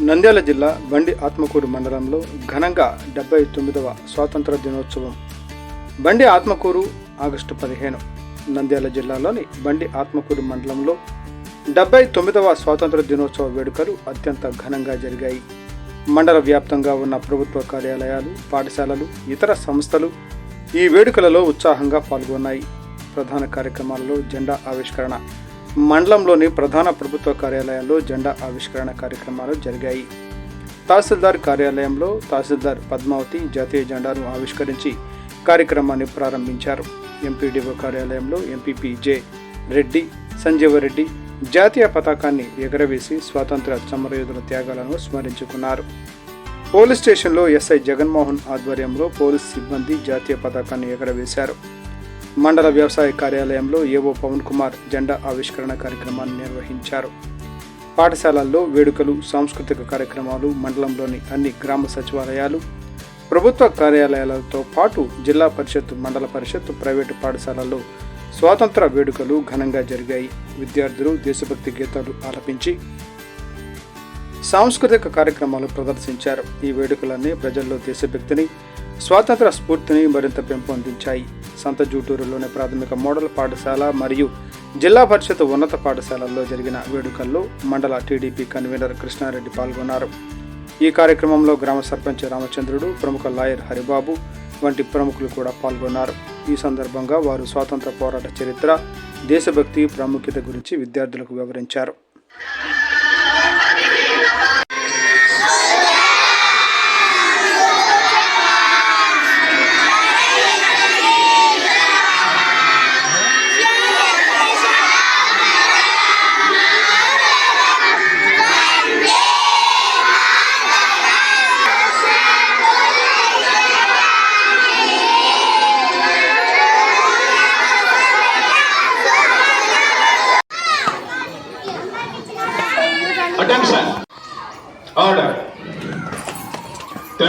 నంద్యాల జిల్లా బండి ఆత్మకూరు మండలంలో ఘనంగా డెబ్బై తొమ్మిదవ స్వాతంత్ర దినోత్సవం. బండి ఆత్మకూరు ఆగస్టు పదిహేను నంద్యాల జిల్లాలోని బండి ఆత్మకూరు మండలంలో డెబ్బై తొమ్మిదవ స్వాతంత్ర దినోత్సవ వేడుకలు అత్యంత ఘనంగా జరిగాయి. మండల వ్యాప్తంగా ఉన్న ప్రభుత్వ కార్యాలయాలు పాఠశాలలు ఇతర సంస్థలు ఈ వేడుకలలో ఉత్సాహంగా పాల్గొన్నాయి. ప్రధాన కార్యక్రమాలలో జెండా ఆవిష్కరణ మండలంలోని ప్రధాన ప్రభుత్వ కార్యాలయాల్లో జెండా ఆవిష్కరణ కార్యక్రమాలు జరిగాయి. తహసీల్దార్ కార్యాలయంలో తహసీల్దార్ పద్మావతి జాతీయ జెండాను ఆవిష్కరించి కార్యక్రమాన్ని ప్రారంభించారు. ఎంపీడీఓ కార్యాలయంలో ఎంపీపీ జె రెడ్డి సంజీవరెడ్డి జాతీయ పతాకాన్ని ఎగరవేసి స్వాతంత్ర సమరయోధుల త్యాగాలను స్మరించుకున్నారు. పోలీస్ స్టేషన్లో ఎస్ఐ జగన్మోహన్ ఆధ్వర్యంలో పోలీస్ సిబ్బంది జాతీయ పతాకాన్ని ఎగరవేశారు. మండల వ్యవసాయ కార్యాలయంలో ఏవో పవన్ కుమార్ జెండా ఆవిష్కరణ కార్యక్రమాన్ని నిర్వహించారు. పాఠశాలల్లో వేడుకలు సాంస్కృతిక కార్యక్రమాలు మండలంలోని అన్ని గ్రామ సచివాలయాలు ప్రభుత్వ కార్యాలయాలతో పాటు జిల్లా పరిషత్ మండల పరిషత్ ప్రైవేటు పాఠశాలల్లో స్వాతంత్ర వేడుకలు ఘనంగా జరిగాయి. విద్యార్థులు దేశభక్తి గీతాలు ఆలపించి సాంస్కృతిక కార్యక్రమాలు ప్రదర్శించారు. ఈ వేడుకలన్నీ ప్రజల్లో దేశభక్తిని స్వాతంత్ర స్ఫూర్తిని మరింత పెంపొందించాయి. సంత జూటూరులోని ప్రాథమిక మోడల్ పాఠశాల మరియు జిల్లా పరిషత్ ఉన్నత పాఠశాలల్లో జరిగిన వేడుకల్లో మండల టీడీపీ కన్వీనర్ కృష్ణారెడ్డి పాల్గొన్నారు. ఈ కార్యక్రమంలో గ్రామ సర్పంచ్ రామచంద్రుడు ప్రముఖ లాయర్ హరిబాబు వంటి ప్రముఖులు కూడా పాల్గొన్నారు. ఈ సందర్భంగా వారు స్వాతంత్ర పోరాట చరిత్ర దేశభక్తి ప్రాముఖ్యత గురించి విద్యార్థులకు వివరించారు.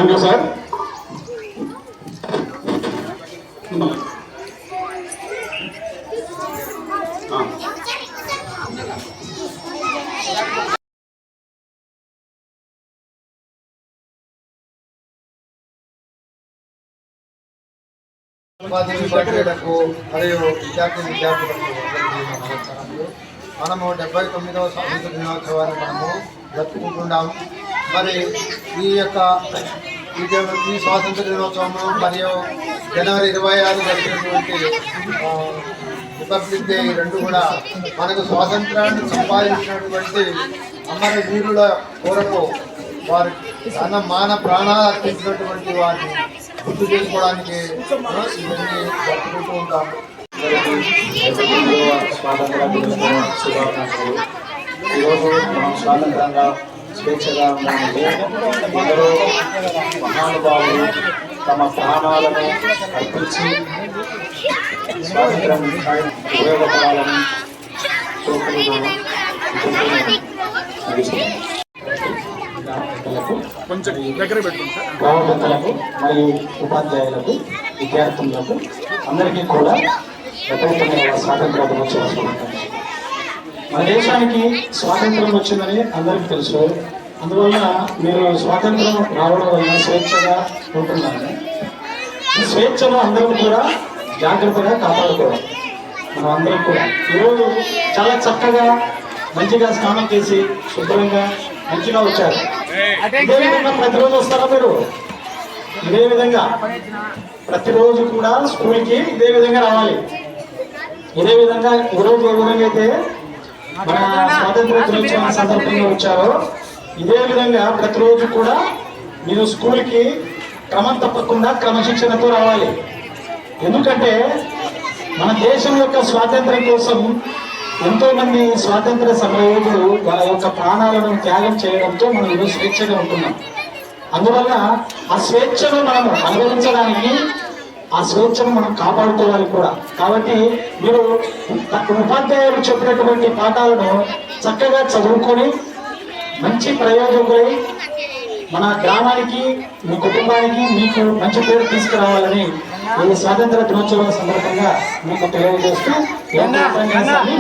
Thank sir sir. Ah. మరియు విద్యార్థి విద్యార్థులకు నమస్కారములు మనము డెబ్బై తొమ్మిదవ స్వాతంత్ర దినోత్సవాన్ని మనము జరుపుకుంటున్నాము మరి ఈ యొక్క ఈ స్వాతంత్ర దినోత్సవము మరియు జనవరి ఇరవై ఆరు జరిగినటువంటి రిపబ్లిక్ డే రెండు కూడా మనకు స్వాతంత్రాన్ని సంపాదించినటువంటి అమర వీరుల కొరకు వారి తన మాన ప్రాణాలు అర్పించినటువంటి వారిని గుర్తు చేసుకోవడానికి ఇవన్నీ జరుపుకుంటూ ఉంటాము. స్వాతంత్ర శుభాకాంక్షలు. ఈరోజు మనం స్వాతంత్రంగా స్వేచ్ఛగా ఉన్నామంటే ఎందరో మహానుభావులు తమ ప్రాణాలను అర్పించి స్వాతంత్రం ఉపయోగపడాలని కొంచెం దగ్గర పెట్టుకుంటా గ్రామపెద్దలకు మరియు ఉపాధ్యాయులకు విద్యార్థులకు అందరికీ కూడా స్వాతంత్ర దినోత్సవ మన దేశానికి స్వాతంత్రం వచ్చిందని అందరికీ తెలుసు. అందువల్ల మీరు స్వాతంత్రం రావడం వల్ల స్వేచ్ఛగా ఉంటున్నారు ఈ స్వేచ్ఛను అందరూ కూడా జాగ్రత్తగా కాపాడుకోవాలి. మనం అందరం కూడా. ఈరోజు చాలా చక్కగా మంచిగా స్నానం చేసి శుభ్రంగా మంచిగా వచ్చారు. ఇదే విధంగా ప్రతిరోజు వస్తారా మీరు? ఇదే విధంగా. ప్రతిరోజు కూడా స్కూల్కి ఇదే విధంగా రావాలి. ఇదే విధంగా ఈరోజు ఏ విధంగా అయితే మన స్వాతంత్ర దినోత్సవం సందర్భంగా వచ్చారో. ఇదే విధంగా ప్రతిరోజు కూడా మీరు స్కూల్కి క్రమం తప్పకుండా క్రమశిక్షణతో రావాలి. ఎందుకంటే మన దేశం యొక్క స్వాతంత్రం కోసం ఎంతో మంది స్వాతంత్ర సమరయోధులు వాళ్ళ యొక్క ప్రాణాలను త్యాగం చేయడంతో మనం ఈరోజు స్వేచ్ఛగా ఉంటున్నాం. అందువల్ల ఆ స్వేచ్ఛను మనం అనుభవించడానికి ఆ స్వేచ్ఛను మనం కాపాడుకోవాలి కూడా. కాబట్టి మీరు ఉపాధ్యాయులు చెప్పినటువంటి పాఠాలను చక్కగా చదువుకొని మంచి ప్రయోజకులై మన గ్రామానికి మీ కుటుంబానికి మీకు మంచి పేరు తీసుకురావాలని ఈ స్వాతంత్ర దినోత్సవం సందర్భంగా మీకు తెలియజేస్తూ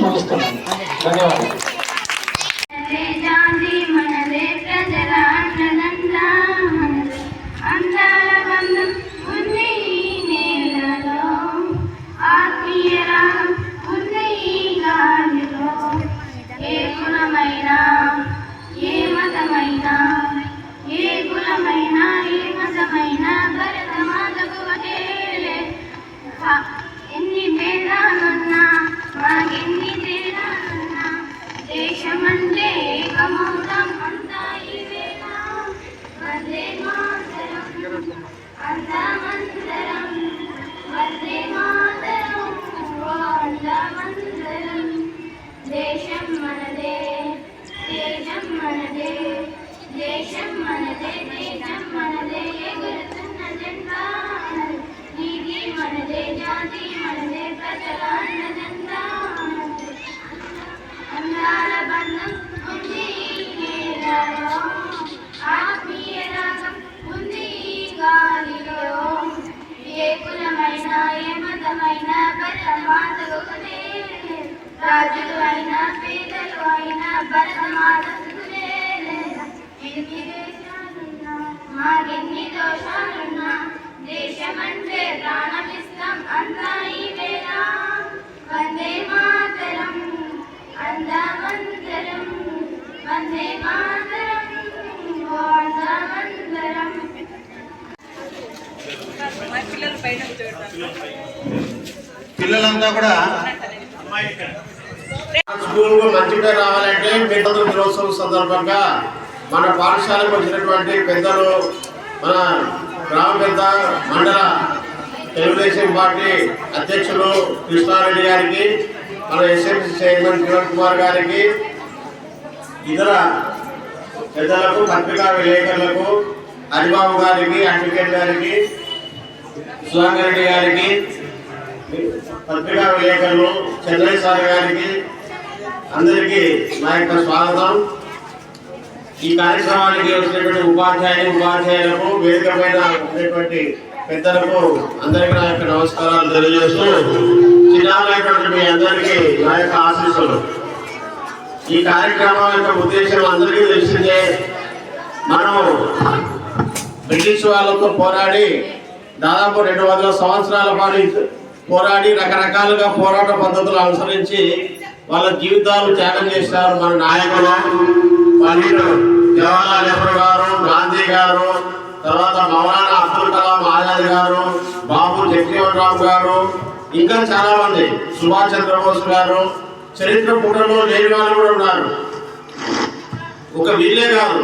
ముగిస్తున్నాను. ధన్యవాదాలు. రాజులు అయినా పేదలు అయినా ఎన్ని దేశాలున్నా మాకెన్ని దోషాలున్నా దేశమంటే ప్రాణమిస్తాం అంతా ఈ వేళ. వందే మాతరం అందమంతరం వందే మాతరం ఓ అందమంతరం పిల్లలంతా కూడా స్కూల్ మంచి పేరు రావాలంటే పిల్లల దినోత్సవం సందర్భంగా మన పాఠశాలకు వచ్చినటువంటి పెద్దలు మన గ్రామ పెద్ద మండల తెలుగుదేశం పార్టీ అధ్యక్షులు కృష్ణారెడ్డి గారికి మన ఎస్ఎంసీ చైర్మన్ కిరణ్ కుమార్ గారికి ఇతర పెద్దలకు పత్రికా విలేకరులకు హరిబాబు గారికి అడ్వకేట్ గారికి సుధాకర్ రెడ్డి గారికి పత్రికా విలేకరులు చంద్రయ్య సార్ గారికి అందరికీ నా యొక్క స్వాగతం. ఈ కార్యక్రమానికి వచ్చినటువంటి ఉపాధ్యాయులు ఉపాధ్యాయులకు వేదిక పైన ఉండేటువంటి పెద్దలకు అందరికీ నా యొక్క నమస్కారాలు తెలియజేస్తూ చిన్నటువంటి మీ అందరికీ నా యొక్క ఆశీస్సులు. ఈ కార్యక్రమం యొక్క ఉద్దేశం అందరికీ తెలిసిందే మనం బ్రిటిష్ వాళ్ళతో పోరాడి దాదాపు రెండు వందల సంవత్సరాల పాటు పోరాడి రకరకాలుగా పోరాట పద్ధతులు అనుసరించి వాళ్ళ జీవితాలు త్యాగం చేశారు మన నాయకులు. పండితులు జవహర్లాల్ నెహ్రూ గారు గాంధీ గారు తర్వాత మౌలానా అబ్దుల్ కలాం ఆజాద్ గారు బాబు జగ్జీవన్ గారు ఇంకా చాలా మంది సుభాష్ చంద్రబోస్ గారు చరిత్ర పుటలో లేని వాళ్ళు కూడా ఉన్నారు. ఒక వీళ్ళే కాదు